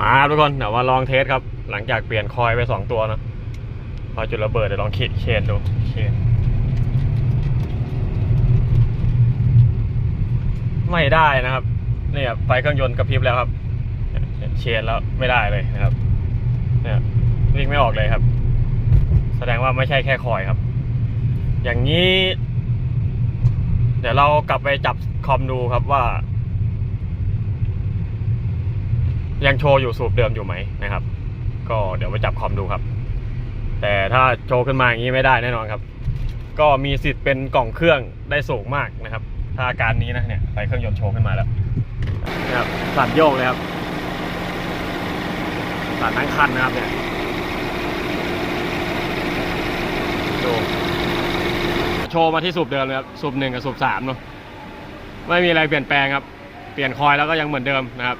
มาครับทุกคนเดี๋ยวมาลองเทสครับ หลังจากเปลี่ยนคอยไปสองตัวนะพอจุดระเบิดเดี๋ยวลองเชนดูเชนไม่ได้นะครับเนี่ยไฟเครื่องยนต์กระพริบแล้วครับ เชนแล้วไม่ได้เลยนะครับเนี่ยวิ่งไม่ออกเลยครับ แสดงว่าไม่ใช่แค่คอยครับ อย่างนี้ เดี๋ยวเรากลับไปจับคอมดูครับว่า ยังโชว์อยู่สูบเดิมอยู่ไหมนะครับ ก็เดี๋ยวไปจับคอมดูครับ แต่ถ้าโชว์ขึ้นมาอย่างนี้ไม่ได้แน่นอนครับ ก็มีสิทธิ์เป็นกล่องเครื่องได้สูงมากนะครับ ถ้าอาการนี้นะเนี่ยไฟเครื่องยนต์โชว์ขึ้นมาแล้วนะครับสั่นโยกเลยครับสั่นทั้งคันนะครับเนี่ยดูโชว์มาที่สูบเดิมเลยครับสูบหนึ่งกับสูบสามเนาะไม่มีอะไรเปลี่ยนแปลงครับ เปลี่ยนคอยแล้วก็ยังเหมือนเดิมนะครับ